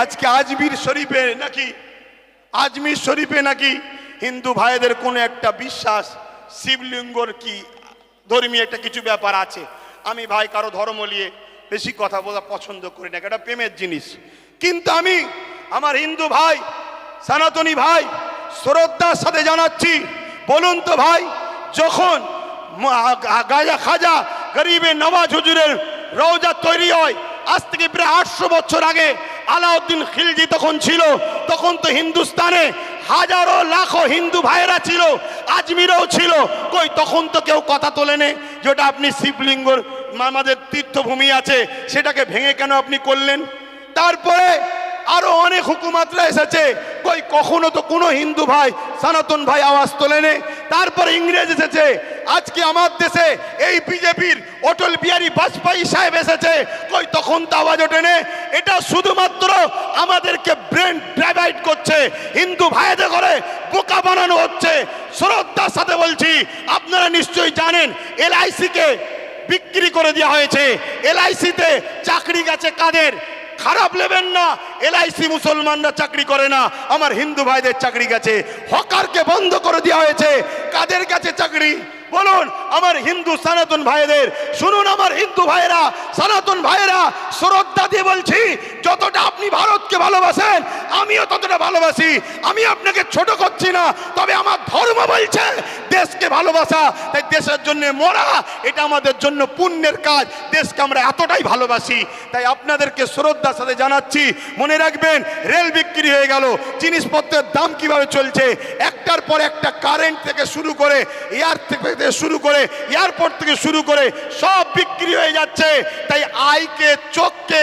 আজকে আজমির শরীফে নাকি, আজমির শরীফে নাকি হিন্দু ভাইদের কোনো একটা বিশ্বাস, শিবলিঙ্গর কি ধর্মীয় একটা কিছু ব্যাপার আছে? আমি ভাই কারও ধর্ম নিয়ে বেশি কথা বলা পছন্দ করি না, এটা প্রেমের জিনিস। কিন্তু আমি আমার হিন্দু ভাই, সনাতনী ভাই, শ্রদ্ধার সাথে জানাচ্ছি, বলুন তো ভাই, যখন গাজা খাজা গরিবের নওয়াজ হুজুরের রওজা তৈরি হয়, আজ থেকে প্রায় আটশো বছর আগে আলাউদ্দিন খিলজি তখন ছিল, তখন তো হিন্দুস্তানে হাজারো লাখো হিন্দু ভাইয়েরা ছিল, আজমিরও ছিল। কই, তখন তো কেউ কথা তোলেনে যেটা আপনি শিবলিঙ্গর আমাদের তীর্থভূমি আছে, সেটাকে ভেঙে কেন আপনি করলেন? তারপরে আরও অনেক হুকুমাতরা এসেছে, কই, কখনো তো কোনো হিন্দু ভাই, সনাতন ভাই আওয়াজ তোলেনে তারপরে ইংরেজ এসেছে, আজকে আমার দেশে এই বিজেপির অটল বিহারী বাজপেয়ী সাহেব এসেছে। কই, তখন তো আওয়াজ ওঠেনে। এটা শুধুমাত্র আমাদেরকে ব্রেন ড্রাইভাইড করছে। হিন্দু ভাইদের করে বোকা বানানো হচ্ছে। শ্রদ্ধার সাথে বলছি, আপনারা নিশ্চয়ই জানেন এলআইসিকে বিক্রি করে দেওয়া হয়েছে। এলআইসিতে চাকরি গেছে কাদের? খারাপ নেবেন না এলআইসি মুসলমানরা চাকরি করে না, আমার হিন্দু ভাইদের চাকরি গেছে। হকারকে বন্ধ করে দেওয়া হয়েছে। কাদের কাছে চাকরি? বলুন, আমার হিন্দু সনাতন ভাইদের, শুনুন আমার হিন্দু ভাইরা সনাতন ভাইরা শ্রদ্ধা দিয়ে বলছি, যতটা আপনি ভারতকে ভালোবাসেন, আমিও ততটা ভালোবাসি। আমি আপনাকে ছোট করছি না, তবে আমার ধর্ম বলছে, দেশকে ভালোবাসা, তাই দেশের জন্য মরা, এটা আমাদের জন্য পুণ্যের কাজ। দেশকে আমরা এতটাই ভালোবাসি, তাই আপনাদেরকে শ্রদ্ধার সাথে জানাচ্ছি, মনে রাখবেন, রেল বিক্রি হয়ে গেল, জিনিসপত্রের দাম কীভাবে চলছে, একটার পর একটা কারেন্ট থেকে শুরু করে এয়ার থেকে শুরু করে এয়ারপোর্ট থেকে শুরু করে, সব বিক্রি হয়ে যাচ্ছে। তাই আইকে চোখকে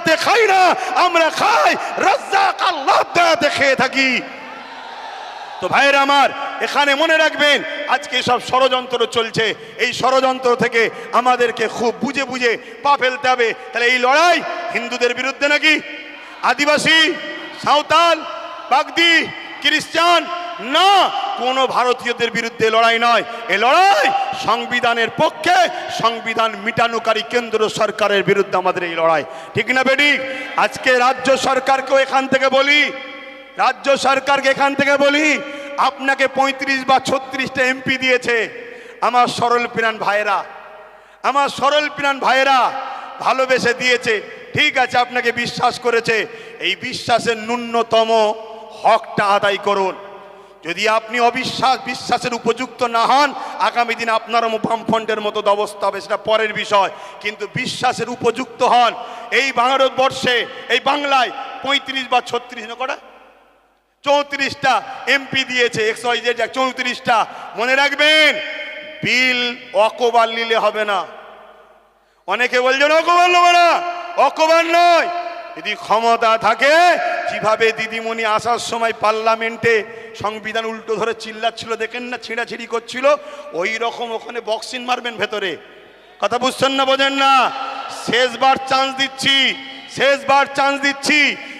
দয়াতে খাই না, আমরা খাই। রাজ্জাক আল্লাহ দয়াতে খেয়ে থাকি। তো ভাইয়ের আমার, এখানে মনে রাখবেন, আজকে সব ষড়যন্ত্র চলছে। এই ষড়যন্ত্র থেকে আমাদেরকে খুব বুঝে বুঝে পা ফেলতে হবে। তাহলে এই লড়াই হিন্দুদের বিরুদ্ধে নাকি? আদিবাসী, সাঁওতাল, বাগদি, খ্রিস্টান? না কোনো ভারতীয়দের বিরুদ্ধে লড়াই নয়। এ লড়াই সংবিধানের পক্ষে সংবিধান মিটানোকারী কেন্দ্র সরকারের বিরুদ্ধে আমাদের এই লড়াই। ঠিক না বেডি আজকে রাজ্য সরকারকেও এখান থেকে বলি, রাজ্য সরকারকে এখান থেকে বলি, আপনাকে পঁয়ত্রিশ বা ছত্রিশটা এমপি দিয়েছে আমার সরল প্রাণ ভাইয়েরা। আমার সরল প্রাণ ভাইয়েরা ভালোবেসে দিয়েছে। ঠিক আছে, আপনাকে বিশ্বাস করেছে। এই বিশ্বাসের ন্যূনতম হকটা আদায় করুন। যদি আপনি অবিশ্বাস, বিশ্বাসের উপযুক্ত না হন, আগামী দিন আপনার বামফ্রন্টের মতো অবস্থা হবে, সেটা পরের বিষয়। কিন্তু বিশ্বাসের উপযুক্ত হন, এই ভারতবর্ষে, এই বাংলায় পঁয়ত্রিশ বা ছত্রিশ কটা? চৌত্রিশটা এমপি দিয়েছে একশো চৌত্রিশটা। মনে রাখবেন, বিল অকবার নিলে হবে না। অনেকে বলছেন, অকবার নেবে না, অকবার নয়। যদি ক্ষমতা থাকে যেভাবে দিদিমণি আসার সময় পার্লামেন্টে সংবিধান উল্টো ধরে চিল্লাচ্ছিল, দেখেন না, ছিঁড়াছিঁড়ি করছিল, ওই রকম ওখানে বক্সিং মারবেন ভেতরে। কথা বুঝছেন না, বোঝেন না? শেষবার চান্স দিচ্ছি, শেষবার চান্স দিচ্ছি।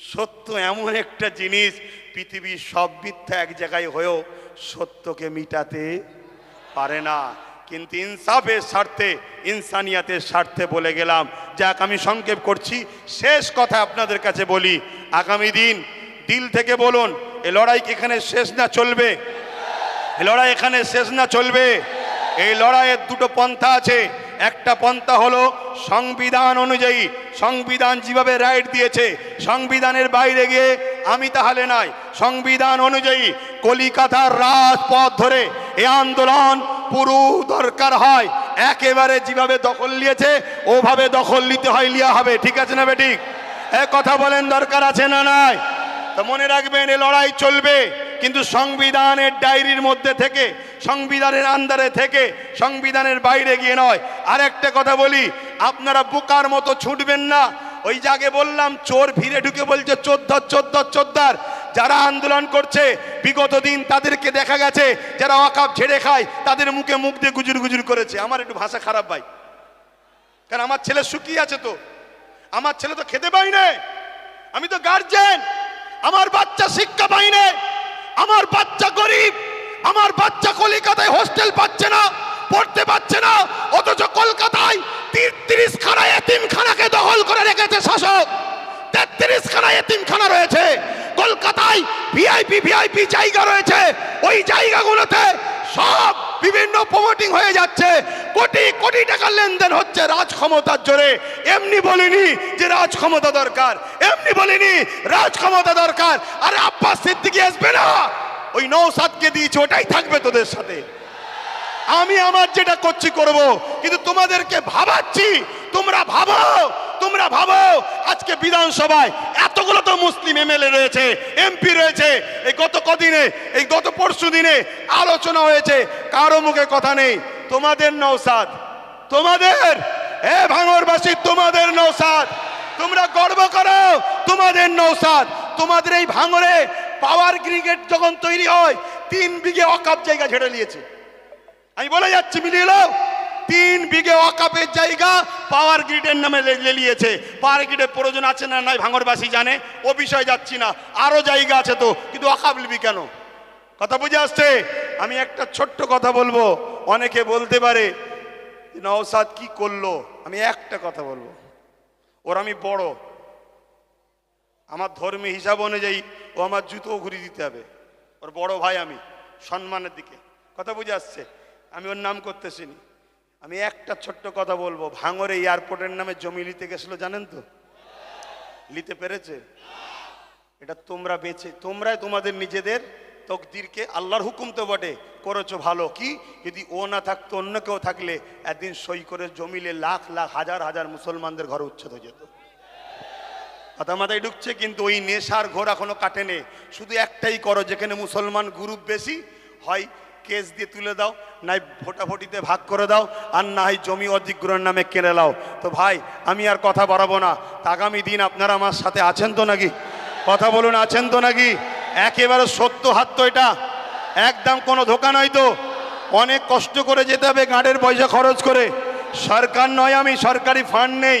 সত্য এমন একটা জিনিস, পৃথিবীর সব মিথ্যা এক জায়গায় হয়েও সত্যকে মিটাতে পারে না। কিন্তু ইনসাফের স্বার্থে, ইনসানিয়াতের স্বার্থে বলে গেলাম, যাক আমি সংক্ষেপ করছি, শেষ কথা আপনাদের কাছে বলি, আগামী দিন দিল থেকে বলুন, এ লড়াই এখানে শেষ না চলবে? এ লড়াই এখানে শেষ না চলবে? এই লড়াইয়ের দুটো পন্থা আছে একটা পন্থা হলো সংবিধান অনুযায়ী, সংবিধান যেভাবে রাইট দিয়েছে, সংবিধানের বাইরে গিয়ে আমি তাহলে নাই। সংবিধান অনুযায়ী কলিকাতার রাজপথ ধরে এ আন্দোলন পুরো দরকার হয়। একেবারে যেভাবে দখল নিয়েছে, ওভাবে দখল নিতে হয় লিয়া হবে। ঠিক আছে না বেঠিক? এ কথা বলেন দরকার আছে না নাই? তো মনে রাখবেন, এ লড়াই চলবে, কিন্তু সংবিধানের ডায়েরির মধ্যে থেকে সংবিধানের আন্দারে থেকে সংবিধানের বাইরে গিয়ে নয়। আরেকটা কথা বলি, আপনারা বোকার মতো ছুটবেন না। ওই জাগে বললাম, চোর ভিড়ে ঢুকে বলছে, চোদ্দার চোদ্দার চোদ্দার। যারা আন্দোলন করছে, বিগত দিন তাদেরকে দেখা গেছে, যারা অকাপ ঝেড়ে খায়, তাদের মুখে মুখ দিয়ে গুজুর গুজুর করেছে। আমার একটু ভাষা খারাপ ভাই। কারণ আমার ছেলে শুকিয়ে আছে তো। আমার ছেলে তো খেতে পাই না। আমি তো গার্জেন আমার বাচ্চা শিক্ষা পাই না। আমার বাচ্চা গরিব। আমার বাচ্চা কলিকাতায় হোস্টেল পাচ্ছে না, পড়তে পাচ্ছে না, অথচ কলকাতায় তিরিশ খানা এতিমখানাকে দখল করে রেখেছে শাসক। তেত্রিশ খানা এতিমখানা রয়েছে। কলকাতায় ভিআইপি ভিআইপি জায়গা রয়েছে। ওই জায়গাগুলোতে সব বিভিন্ন প্রমোটিং হয়ে যাচ্ছে। কোটি কোটি টাকার লেনদেন হচ্ছে রাজ ক্ষমতার জোরে। এমনি বলিনি যে রাজ ক্ষমতা দরকার। এমনি বলিনি রাজ ক্ষমতা দরকার। আরে আব্বাস সিদ্দিকি আসবে না। ওই নৌসাদকে দিয়েছে, ওটাই থাকবে তোদের সাথে। আমি আমার যেটা করছি করব, কিন্তু তোমাদেরকে ভাবাচ্ছি, তোমরা ভাবো তোমরা ভাবো, আজকে বিধানসভায় এতগুলো তো মুসলিম এমএলএ রয়েছে, এমপি রয়েছে, এই গত কদিনে, এই গত পরশু দিনে আলোচনা হয়েছে, কারও মুখে কথা নেই, তোমাদের নৌসাদ, তোমাদের, এ ভাঙরবাসী, তোমাদের নৌসাদ, তোমরা গর্ব করো, তোমাদের নৌসাদ, তোমাদের এই ভাঙরে পাওয়ার গ্রিগেড যখন তৈরি হয়, তিন বিঘে অকাপ জায়গা ঝেড়ে নিয়েছে। আমি বলে যাচ্ছি, মিলিয়ে নাও। তিন বিঘে অকাপের জায়গা পাওয়ার গ্রিডের নামে লেলিয়েছে পাওয়ার গ্রিডের প্রয়োজন আছে না নাই, ভাঙরবাসী জানে, ও বিষয়ে যাচ্ছি না। আরও জায়গা আছে তো, কিন্তু অকাপ লিবি কেন? কথা বুঝে আসছে? আমি একটা ছোট্ট কথা বলব, অনেকে বলতে পারে নওসাদ কি করল? আমি একটা কথা বলব। ওর আমি বড়। আমার ধর্মী হিসাব অনুযায়ী ও আমার জুতো ঘুরিয়ে দিতে হবে। ওর বড় ভাই আমি, সম্মানের দিকে। কথা বুঝে আসছে? আমি ওর নাম করতেছি নি। আমি একটা ছোট্ট কথা বলব। ভাঙরে এয়ারপোর্টের নামে জমি নিতে গেছিল, জানেন তো? নিতে পেরেছে? এটা তোমরা বেঁচে তোমরাই তোমাদের নিজেদের তকদিরকে আল্লাহর হুকুম তো বটে। করেছ ভালো। কি? যদি ও না থাকতো, অন্য কেউ থাকলে একদিন সই করে জমিলে লাখ লাখ, হাজার হাজার মুসলমানদের ঘরে উচ্ছেদ হয়ে যেত। কথা মাথায় ঢুকছে, কিন্তু ওই নেশার ঘোর এখনও কাটেনি। শুধু একটাই করো, যেখানে মুসলমান গ্রুপ বেশি হয়, কেস দিয়ে তুলে দাও, নাই ভোটাভুটিতে ভাগ করে দাও, আর না হয় জমি অধিগ্রহণ নামে কেড়ে নাও। তো ভাই, আমি আর কথা বাড়াবো না। আগামী দিন আপনারা আমার সাথে আছেন তো নাকি? কথা বলুন, আছেন তো নাকি? একেবারে সত্য হাত তো এটা। একদম কোনো ধোকা নয় তো। অনেক কষ্ট করে যেতে হবে, গাঁটের পয়সা খরচ করে। সরকার নয় আমি, সরকারি ফান্ড নেই।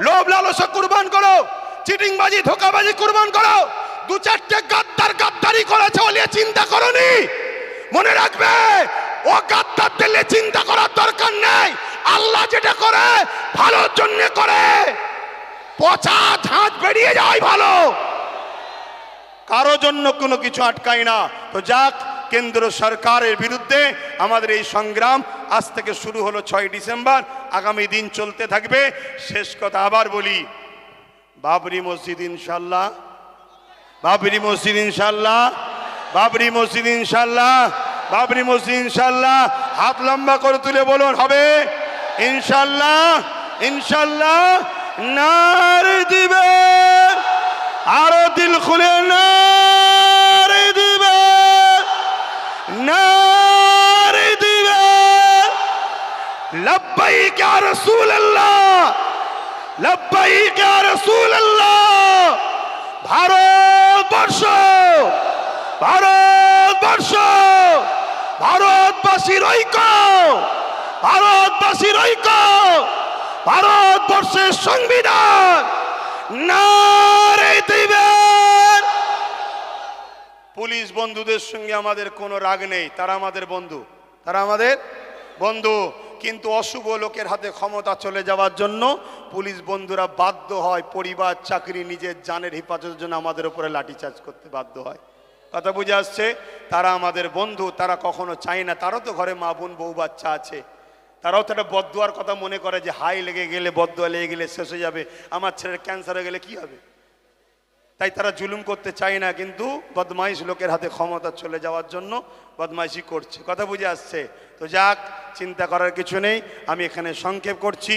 লোভ লালসা কুরবান করো। চিটিংবাজি, ধোকাবাজি কুরবান করো। দু চারটে গাদ্দার গাদ্দারি করেছে বলে চিন্তা করনি। মনে রাখবে, ও গাদ্দার দিলে চিন্তা করার দরকার নেই। আল্লাহ যেটা করে, ভালোর জন্য করে। পচা ঝাঁজ বেরিয়ে যায় ভালো। কারও জন্য কোনো কিছু আটকায় না। তো যাক, কেন্দ্র সরকারের বিরুদ্ধে আমাদের এই সংগ্রাম আজ থেকে শুরু হলো ছয় ডিসেম্বর, আগামী দিন চলতে থাকবে। শেষ কথা আবার বলি, বাবরি মসজিদ ইনশাল্লাহ বাবরি মসজিদ ইনশাল্লাহ বাবরি মসজিদ ইনশাল্লাহ বাবরি মসজিদ ইনশাল্লাহ হাত লম্বা করে তুলে বলুন, হবে? ইনশাল্লাহ ইনশাল্লাহ নার দিবে, আরও দিল খুলে নারে লব্বাইক ইয়া রাসূলুল্লাহ লব্বাইক ইয়া রাসূলুল্লাহ ভারতবর্ষ ভারতবর্ষ, ভারতবাসীর ঐক্য ভারতবাসীর ঐক্য, ভারতবর্ষের সংবিধান নারে দিবেন পুলিশ বন্ধুদের সঙ্গে আমাদের কোনো রাগ নেই, তারা আমাদের বন্ধু, তারা আমাদের বন্ধু। কিন্তু অশুভ লোকের হাতে ক্ষমতা চলে যাওয়ার জন্য পুলিশ বন্ধুরা বাধ্য হয়, পরিবার, চাকরি, নিজের জানের হেফাজতের জন্য আমাদের উপরে লাঠিচার্জ করতে বাধ্য হয়। কথা বুঝে আসছে? তারা আমাদের বন্ধু, তারা কখনো চায় না। তারও তো ঘরে মা বোন, বউ বাচ্চা আছে। তারাও তো একটা বদুয়ার কথা মনে করে যে, হাই লেগে গেলে বদুয়া লেগে গেলে শেষ হয়ে যাবে। আমার ছেলের ক্যান্সার হয়ে গেলে কি হবে? তাই তারা জুলুম করতে চায় না, কিন্তু বদমাইশ লোকের হাতে ক্ষমতা চলে যাওয়ার জন্য বদমাইশি করছে। কথা বুঝে আসছে? তো যাক, চিন্তা করার কিছু নেই, আমি এখানে সংক্ষেপ করছি।